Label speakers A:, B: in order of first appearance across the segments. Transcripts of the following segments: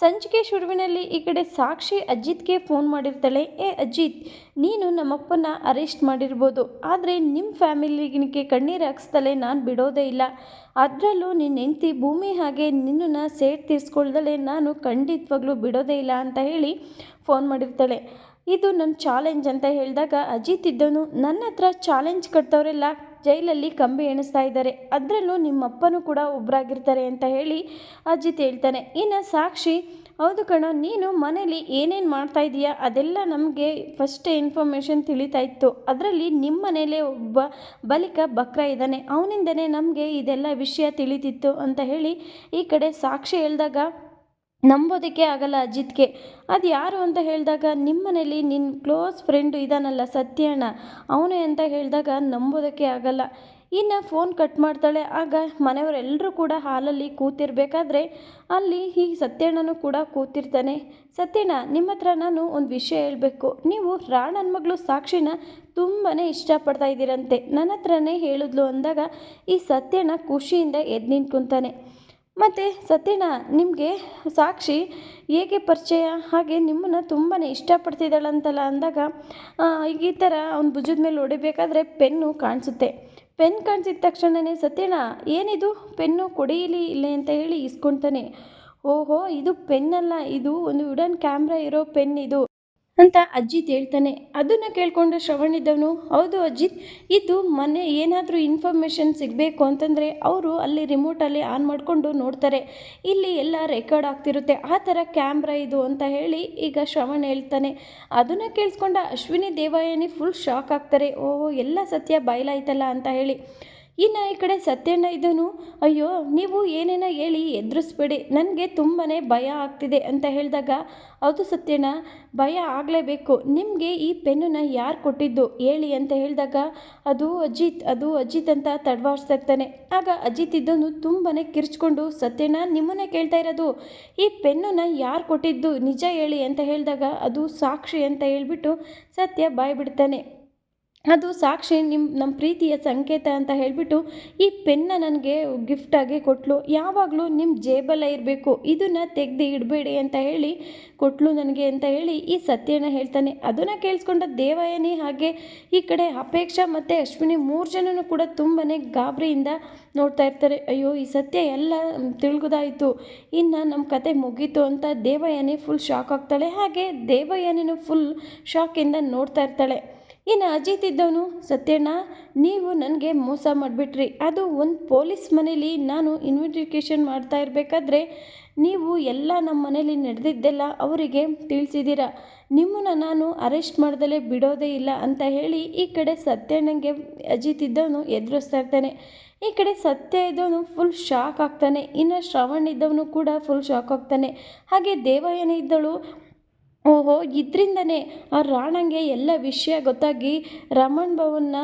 A: ಸಂಚಿಕೆ ಶುರುವಿನಲ್ಲಿ ಈ ಕಡೆ ಸಾಕ್ಷಿ ಅಜಿತ್ಗೆ ಫೋನ್ ಮಾಡಿರ್ತಾಳೆ, ಏ ಅಜಿತ್, ನೀನು ನಮ್ಮಪ್ಪನ ಅರೆಸ್ಟ್ ಮಾಡಿರ್ಬೋದು. ಆದರೆ ನಿಮ್ಮ ಫ್ಯಾಮಿಲಿಗೆ ಕಣ್ಣೀರು ಹಾಕ್ಸ್ದಲೆ ನಾನು ಬಿಡೋದೇ ಇಲ್ಲ. ಅದರಲ್ಲೂ ನಿನ್ನ ಹೆಂಡತಿ ಭೂಮಿ ಹಾಗೆ ನಿನ್ನನ್ನು ಸೇಟ್ ತೀರಿಸ್ಕೊಳ್ದಲೆ ನಾನು ಖಂಡಿತವಾಗ್ಲೂ ಬಿಡೋದೇ ಇಲ್ಲ ಅಂತ ಹೇಳಿ ಫೋನ್ ಮಾಡಿರ್ತಾಳೆ. ಇದು ನನ್ನ ಚಾಲೆಂಜ್ ಅಂತ ಹೇಳಿದಾಗ ಅಜಿತ್ ಇದ್ದವನು ನನ್ನ ಹತ್ರ ಚಾಲೆಂಜ್ ಕಟ್ತವರೆಲ್ಲ ಜೈಲಲ್ಲಿ ಕಂಬಿ ಎಣಿಸ್ತಾ ಇದ್ದಾರೆ. ಅದರಲ್ಲೂ ನಿಮ್ಮಪ್ಪನೂ ಕೂಡ ಒಬ್ಬರಾಗಿರ್ತಾರೆ ಅಂತ ಹೇಳಿ ಅಜಿತ್ ಹೇಳ್ತಾನೆ. ಇನ್ನು ಸಾಕ್ಷಿ, ಹೌದು ಕಣೋ, ನೀನು ಮನೇಲಿ ಏನೇನು ಮಾಡ್ತಾ ಇದೀಯಾ? ಅದೆಲ್ಲ ನಮಗೆ ಫಸ್ಟ್ ಇನ್ಫಾರ್ಮೇಷನ್ ತಿಳಿತಾ ಇತ್ತು. ಅದರಲ್ಲಿ ನಿಮ್ಮ ಮನೇಲೇ ಒಬ್ಬ ಬಲಿಕ ಬಕ್ರ ಇದ್ದಾನೆ. ಅವನಿಂದನೇ ನಮಗೆ ಇದೆಲ್ಲ ವಿಷಯ ತಿಳಿತಿತ್ತು ಅಂತ ಹೇಳಿ ಈ ಕಡೆ ಸಾಕ್ಷಿ ಹೇಳಿದಾಗ ನಂಬೋದಕ್ಕೆ ಆಗಲ್ಲ ಅಜಿತ್ಗೆ. ಅದು ಯಾರು ಅಂತ ಹೇಳಿದಾಗ ನಿಮ್ಮ ಮನೇಲಿ ನಿನ್ನ ಕ್ಲೋಸ್ ಫ್ರೆಂಡು ಇದ್ದಾನಲ್ಲ ಸತ್ಯಣ್ಣ, ಅವನೇ ಅಂತ ಹೇಳಿದಾಗ ನಂಬೋದಕ್ಕೆ ಆಗಲ್ಲ. ಇನ್ನು ಫೋನ್ ಕಟ್ ಮಾಡ್ತಾಳೆ, ಆಗ ಮನೆಯವರೆಲ್ಲರೂ ಕೂಡ ಹಾಲಲ್ಲಿ ಕೂತಿರ್ಬೇಕಾದ್ರೆ ಅಲ್ಲಿ ಈ ಸತ್ಯಣ್ಣನೂ ಕೂಡ ಕೂತಿರ್ತಾನೆ. ಸತ್ಯಣ್ಣ ನಿಮ್ಮ ಹತ್ರ ನಾನು ಒಂದು ವಿಷಯ ಹೇಳಬೇಕು. ನೀವು ರಾಣನ ಮಗಳು ಸಾಕ್ಷಿನ ತುಂಬಾ ಇಷ್ಟಪಡ್ತಾ ಇದ್ದೀರಂತೆ. ನನ್ನ ಹತ್ರನೇ ಹೇಳಿದ್ಲು ಅಂದಾಗ ಈ ಸತ್ಯಣ್ಣ ಖುಷಿಯಿಂದ ಎದ್ದು ನಿಂತ್ಕೊತಾನೆ. ಮತ್ತು ಸತ್ಯಣ್ಣ, ನಿಮಗೆ ಸಾಕ್ಷಿ ಹೇಗೆ ಪರಿಚಯ? ಹಾಗೆ ನಿಮ್ಮನ್ನು ತುಂಬಾ ಇಷ್ಟಪಡ್ತಿದ್ದಾಳಂತಲ್ಲ ಅಂದಾಗ ಈ ಥರ ಅವ್ನ ಭುಜದ ಮೇಲೆ ಹೊಡಿಬೇಕಾದ್ರೆ ಪೆನ್ನು ಕಾಣಿಸುತ್ತೆ. ಪೆನ್ ಕಾಣಿಸಿದ ತಕ್ಷಣವೇ ಸತ್ಯಣ್ಣ, ಏನಿದು? ಪೆನ್ನು ಕೊಡಿಯಲಿ ಇಲ್ಲ ಅಂತ ಹೇಳಿ ಇಸ್ಕೊಳ್ತಾನೆ ಓಹೋ, ಇದು ಪೆನ್ನಲ್ಲ, ಇದು ಒಂದು ವುಡನ್ ಕ್ಯಾಮ್ರಾ ಇರೋ ಪೆನ್ ಇದು ಅಂತ ಅಜ್ಜಿತ್ ಹೇಳ್ತಾನೆ. ಅದನ್ನು ಕೇಳಿಕೊಂಡು ಶ್ರವಣಿದ್ದವನು ಹೌದು ಅಜ್ಜಿತ್ ಇದು ಮನೆ ಏನಾದರೂ ಇನ್ಫಾರ್ಮೇಷನ್ ಸಿಗಬೇಕು ಅಂತಂದರೆ ಅವರು ಅಲ್ಲಿ ರಿಮೋಟಲ್ಲಿ ಆನ್ ಮಾಡಿಕೊಂಡು ನೋಡ್ತಾರೆ. ಇಲ್ಲಿ ಎಲ್ಲ ರೆಕಾರ್ಡ್ ಆಗ್ತಿರುತ್ತೆ. ಆ ಥರ ಕ್ಯಾಮ್ರಾ ಇದು ಅಂತ ಹೇಳಿ ಈಗ ಶ್ರವಣ್ ಹೇಳ್ತಾನೆ. ಅದನ್ನು ಕೇಳಿಸ್ಕೊಂಡ ಅಶ್ವಿನಿ ದೇವಾಯನಿ ಫುಲ್ ಶಾಕ್ ಆಗ್ತಾರೆ. ಓ ಎಲ್ಲ ಸತ್ಯ ಬಯಲಾಯ್ತಲ್ಲ ಅಂತ ಹೇಳಿ. ಇನ್ನು ಈ ಕಡೆ ಸತ್ಯಣ್ಣ ಇದನು ಅಯ್ಯೋ, ನೀವು ಏನೇನೋ ಹೇಳಿ ಎದುರಿಸ್ಬೇಡಿ, ನನಗೆ ತುಂಬಾ ಭಯ ಆಗ್ತಿದೆ, ಅಂತ ಹೇಳಿದಾಗ, ಹೌದು ಸತ್ಯಣ್ಣ, ಭಯ ಆಗಲೇಬೇಕು, ನಿಮಗೆ ಈ ಪೆನ್ನನ್ನ ಯಾರು ಕೊಟ್ಟಿದ್ದು ಹೇಳಿ, ಅಂತ ಹೇಳಿದಾಗ, ಅದು ಅಜಿತ್ ಅದು ಅಜಿತ್ ಅಂತ ತಡವಾಡ್ಸ್ತಾ ಆಗ ಅಜಿತ್ ಇದ್ದನು ತುಂಬಾ ಕಿರ್ಚ್ಕೊಂಡು, ಸತ್ಯಣ್ಣ, ನಿಮ್ಮನ್ನೇ ಕೇಳ್ತಾ ಇರೋದು, ಈ ಪೆನ್ನನ್ನು ಯಾರು ಕೊಟ್ಟಿದ್ದು? ನಿಜ ಹೇಳಿ, ಅಂತ ಹೇಳಿದಾಗ, ಅದು ಸಾಕ್ಷಿ, ಅಂತ ಹೇಳ್ಬಿಟ್ಟು ಸತ್ಯ ಬಾಯ್ ಬಿಡ್ತಾನೆ ಅದು ಸಾಕ್ಷಿ ನಿಮ್ಮ ನಮ್ಮ ಪ್ರೀತಿಯ ಸಂಕೇತ ಅಂತ ಹೇಳಿಬಿಟ್ಟು ಈ ಪೆನ್ನ ನನಗೆ ಗಿಫ್ಟಾಗಿ ಕೊಟ್ಟಲು ಯಾವಾಗಲೂ ನಿಮ್ಮ ಜೇಬಲ್ಲೇ ಇರಬೇಕು. ಇದನ್ನು ತೆಗೆದು ಇಡಬೇಡಿ ಅಂತ ಹೇಳಿ ಕೊಟ್ಟಲು ನನಗೆ ಅಂತ ಹೇಳಿ ಈ ಸತ್ಯನ ಹೇಳ್ತಾನೆ. ಅದನ್ನು ಕೇಳಿಸ್ಕೊಂಡ ದೇವಯಾನಿ ಹಾಗೆ ಈ ಕಡೆ ಅಪೇಕ್ಷಾ ಮತ್ತು ಅಶ್ವಿನಿ ಮೂರು ಜನನೂ ಕೂಡ ತುಂಬಾ ಗಾಬರಿಯಿಂದ ನೋಡ್ತಾ ಇರ್ತಾರೆ. ಅಯ್ಯೋ, ಈ ಸತ್ಯ ಎಲ್ಲ ತಿಳ್ಗೋದಾಯಿತು. ಇನ್ನು ನಮ್ಮ ಕತೆ ಮುಗೀತು ಅಂತ ದೇವಯಾನಿ ಫುಲ್ ಶಾಕ್ ಆಗ್ತಾಳೆ. ಹಾಗೆ ದೇವಯಾನಿನೂ ಫುಲ್ ಶಾಕಿಂದ ನೋಡ್ತಾ ಇರ್ತಾಳೆ. ಇನ್ನು ಅಜಿತ್ ಇದ್ದವನು? ಸತ್ಯಣ್ಣ, ನೀವು ನನಗೆ ಮೋಸ ಮಾಡಿಬಿಟ್ರಿ. ಅದು ಒಂದು ಪೊಲೀಸ್ ಮನೇಲಿ ನಾನು ಇನ್ವೆಸ್ಟಿಗೇಷನ್ ಮಾಡ್ತಾ ಇರಬೇಕಾದ್ರೆ ನೀವು ಎಲ್ಲ ನಮ್ಮ ಮನೇಲಿ ನಡೆದಿದ್ದೆಲ್ಲ ಅವರಿಗೆ ತಿಳಿಸಿದ್ದೀರ ನಿಮ್ಮನ್ನು ನಾನು ಅರೆಸ್ಟ್ ಮಾಡ್ದಲೇ ಬಿಡೋದೇ ಇಲ್ಲ ಅಂತ ಹೇಳಿ ಈ ಕಡೆ ಸತ್ಯಣ್ಣಂಗೆ ಅಜಿತ್ ಇದ್ದವನು ಎದುರಿಸ್ತಾ ಇರ್ತಾನೆ. ಈ ಕಡೆ ಸತ್ಯ ಇದ್ದವನು ಫುಲ್ ಶಾಕ್ ಆಗ್ತಾನೆ. ಇನ್ನು ಶ್ರವಣ್ ಇದ್ದವನು ಕೂಡ ಫುಲ್ ಶಾಕ್ ಆಗ್ತಾನೆ. ಹಾಗೆ ದೇವಯ್ಯನ ಇದ್ದಳು ಓಹೋ, ಇದರಿಂದನೇ ಆ ರಾಣಂಗೆ ಎಲ್ಲ ವಿಷಯ ಗೊತ್ತಾಗಿ ರಮಣ್ ಭವನ್ನ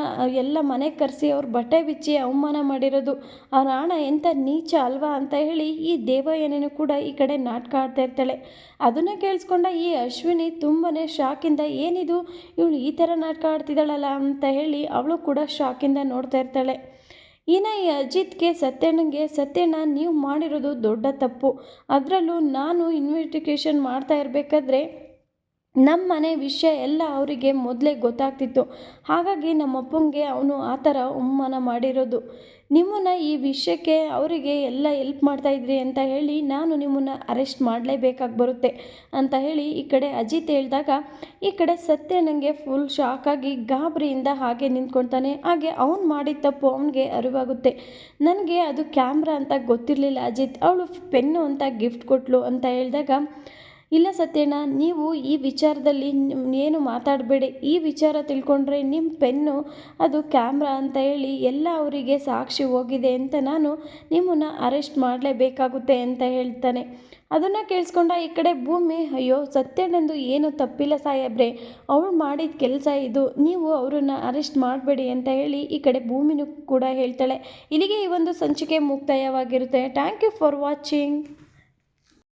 A: ಎಲ್ಲ ಮನೆಗೆ ಕರೆಸಿ ಅವ್ರ ಬಟ್ಟೆ ಬಿಚ್ಚಿ ಅವಮಾನ ಮಾಡಿರೋದು. ಆ ರಾಣ ಎಂಥ ನೀಚ ಅಲ್ವಾ ಅಂತ ಹೇಳಿ ಈ ದೇವಯಾನಿನೂ ಕೂಡ ಈ ಕಡೆ ನಾಟಕ ಆಡ್ತಾ ಇರ್ತಾಳೆ. ಅದನ್ನು ಕೇಳಿಸ್ಕೊಂಡ ಈ ಅಶ್ವಿನಿ ತುಂಬಾ ಶಾಕಿಂದ, ಏನಿದು? ಇವಳು ಈ ಥರ ನಾಟಕ ಆಡ್ತಿದ್ದಾಳಲ್ಲ ಅಂತ ಹೇಳಿ ಅವಳು ಕೂಡ ಶಾಕಿಂದ ನೋಡ್ತಾ ಇರ್ತಾಳೆ. ಇನ್ನು ಈ ಅಜಿತ್ಗೆ, ಸತ್ಯಣ್ಣಗೆ, ಸತ್ಯಣ್ಣ, ನೀವು ಮಾಡಿರೋದು ದೊಡ್ಡ ತಪ್ಪು. ಅದರಲ್ಲೂ ನಾನು ಇನ್ವೆಸ್ಟಿಗೇಷನ್ ಮಾಡ್ತಾ ಇರಬೇಕಾದ್ರೆ ನಮ್ಮ ಮನೆ ವಿಷಯ ಎಲ್ಲ ಅವರಿಗೆ ಮೊದಲೇ ಗೊತ್ತಾಗ್ತಿತ್ತು. ಹಾಗಾಗಿ ನಮ್ಮ ಅಪ್ಪಂಗೆ ಅವನು ಆ ಥರ ಅವಮಾನ ಮಾಡಿರೋದು. ನಿಮ್ಮನ್ನು ಈ ವಿಷಯಕ್ಕೆ ಅವರಿಗೆ ಎಲ್ಲ ಎಲ್ಪ್ ಮಾಡ್ತಾಯಿದ್ರಿ ಅಂತ ಹೇಳಿ ನಾನು ನಿಮ್ಮನ್ನು ಅರೆಸ್ಟ್ ಮಾಡಲೇಬೇಕಾಗಿ ಬರುತ್ತೆ ಅಂತ ಹೇಳಿ ಈ ಕಡೆ ಅಜಿತ್ ಹೇಳಿದಾಗ, ಈ ಕಡೆ ಸತ್ಯ ನನಗೆ ಫುಲ್ ಆಗಿ ಗಾಬರಿಯಿಂದ ಹಾಗೆ ನಿಂತ್ಕೊಳ್ತಾನೆ. ಹಾಗೆ ಅವ್ನು ಮಾಡಿದ ತಪ್ಪು ಅವನಿಗೆ ಅರಿವಾಗುತ್ತೆ. ನನಗೆ ಅದು ಕ್ಯಾಮ್ರಾ ಅಂತ ಗೊತ್ತಿರಲಿಲ್ಲ ಅಜಿತ್. ಅವಳು ಪೆನ್ನು ಅಂತ ಗಿಫ್ಟ್ ಕೊಟ್ಟಳು ಅಂತ ಹೇಳಿದಾಗ ಇಲ್ಲ ಸತ್ಯಣ್ಣ, ನೀವು ಈ ವಿಚಾರದಲ್ಲಿ ಏನು ಮಾತಾಡಬೇಡಿ. ಈ ವಿಚಾರ ತಿಳ್ಕೊಂಡ್ರೆ ನಿಮ್ಮ ಪೆನ್ನು, ಅದು ಕ್ಯಾಮ್ರಾ ಅಂತ ಹೇಳಿ ಎಲ್ಲ ಅವರಿಗೆ ಸಾಕ್ಷಿ ಹೋಗಿದೆ ಅಂತ ನಾನು ನಿಮ್ಮನ್ನು ಅರೆಸ್ಟ್ ಮಾಡಲೇಬೇಕಾಗುತ್ತೆ ಅಂತ ಹೇಳ್ತಾನೆ. ಅದನ್ನು ಕೇಳಿಸ್ಕೊಂಡ ಈ ಕಡೆ ಭೂಮಿ, ಅಯ್ಯೋ, ಸತ್ಯಣ್ಣಂದು ಏನು ತಪ್ಪಿಲ್ಲ ಸಾಹೇಬ್ರೆ. ಅವಳು ಮಾಡಿದ ಕೆಲಸ ಇದು. ನೀವು ಅವರನ್ನು ಅರೆಸ್ಟ್ ಮಾಡಬೇಡಿ ಅಂತ ಹೇಳಿ ಈ ಕಡೆ ಭೂಮಿನೂ ಕೂಡ ಹೇಳ್ತಾಳೆ. ಇಲ್ಲಿಗೆ ಈ ಒಂದು ಸಂಚಿಕೆ ಮುಕ್ತಾಯವಾಗಿರುತ್ತೆ. Thank you for watching